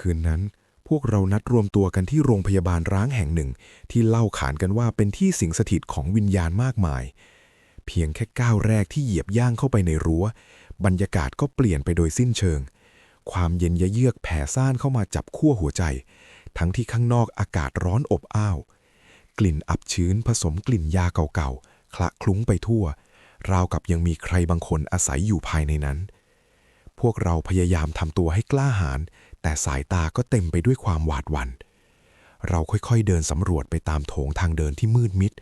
คืนนั้น พวกเรานัดรวมตัวกันที่โรงพยาบาลร้างแห่งหนึ่ง ที่เล่าขานกันว่าเป็นที่สิงสถิตของวิญญาณมากมาย เพียงแค่ก้าวแรกที่เหยียบย่างเข้าไปในรั้ว บรรยากาศก็เปลี่ยนไปโดยสิ้นเชิง ความเย็นยะเยือกแผ่ซ่านเข้ามาจับขั้วหัวใจ ทั้งที่ข้างนอกอากาศร้อนอบอ้าว กลิ่นอับชื้นผสมกลิ่นยาเก่าๆคละคลุ้งไปทั่ว ราวกับยังมีใครบางคนอาศัยอยู่ภายในนั้นพวกเราพยายามทำตัวให้กล้าหาญ แต่สายตาก็เต็มไปด้วยความหวาดหวัน่น เราค่อยๆเดินสำรวจไปตามโถงทางเดินที่มืดมิด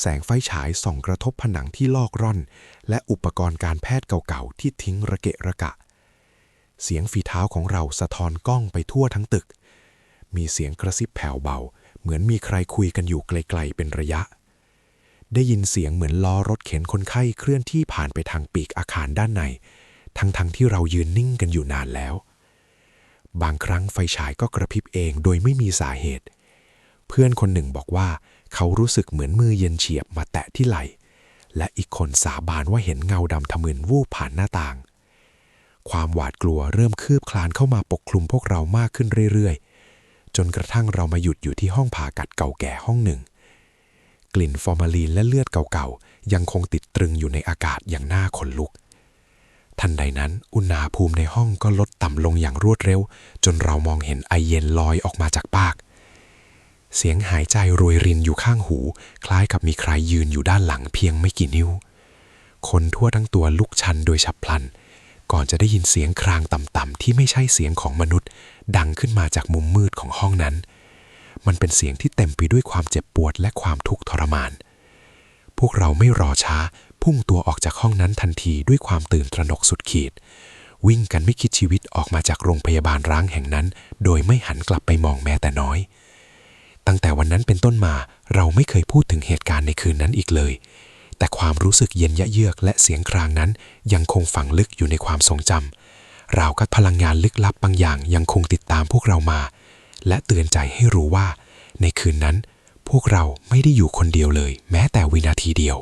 แสงไฟฉายส่องกระทบผนังที่ลอกร่อน และอุปกรณ์การแพทย์เก่าๆ ที่ทิ้งระเกะระกะ เสียงฝีเท้าของเราสะท้อนกล้องไปทั่วทั้งตึก มีเสียงกระซิบแผ่วเบา เหมือนมีใครคุยกันอยู่ไกลๆเป็นระยะ ได้ยินเสียงเหมือนล้อรถเข็นคนไข้เคลื่อนที่ผ่านไปทางปีกอาคารด้านใน ทั้งๆที่เรายืนนิ่งกันอยู่นานแล้ว บางครั้งไฟฉายก็กระพริบเองโดยไม่มีสาเหตุ เพื่อนคนหนึ่งบอกว่า เขารู้สึกเหมือนมือเย็นเฉียบมาแตะที่ไหล่ และอีกคนสาบานว่าเห็นเงาดำทะมึนวูบผ่านหน้าต่าง ความหวาดกลัวเริ่มคืบคลานเข้ามาปกคลุมพวกเรามากขึ้นเรื่อยๆ จนกระทั่งเรามาหยุดอยู่ที่ห้องผ่ากัดเก่าแก่ห้องหนึ่ง กลิ่นฟอร์มาลีนและเลือดเก่าๆยังคงติดตรึงอยู่ในอากาศอย่างน่าขนลุก ทันใดนั้นอุณหภูมิในห้องก็ลดต่ำลงอย่างรวดเร็ว จนเรามองเห็นไอเย็นลอยออกมาจากปาก เสียงหายใจรวยรินอยู่ข้างหู คล้ายกับมีใครยืนอยู่ด้านหลังเพียงไม่กี่นิ้ว คนทั่วทั้งตัวลุกชันโดยฉับพลัน ก่อนจะได้ยินเสียงครางต่ำๆที่ไม่ใช่เสียงของมนุษย์ ดังขึ้นมาจากมุมมืดของห้องนั้น มันเป็นเสียงที่เต็มไปด้วยความเจ็บปวดและความทุกข์ทรมาน วกเราไม่รอช้า พุ่งตัวออกจากห้องนั้นทันทีด้วยความตื่นตระหนกสุดขีด วิ่งกันไม่คิดชีวิตออกมาจากโรงพยาบาลร้างแห่งนั้น โดยไม่หันกลับไปมองแม้แต่น้อย ตั้งแต่วันนั้นเป็นต้นมาเราไม่เคยพูดถึงเหตุการณ์ในคืนนั้นอีกเลย แต่ความรู้สึกเย็นยะเยือกและเสียงครางนั้น ยังคงฝังลึกอยู่ในความทรงจำราวกับพลังงานลึกลับบางอย่างยังคงติดตามพวกเรามา และเตือนใจให้รู้ว่า ในคืนนั้น พวกเราไม่ได้อยู่คนเดียวเลย แม้แต่วินาทีเดียว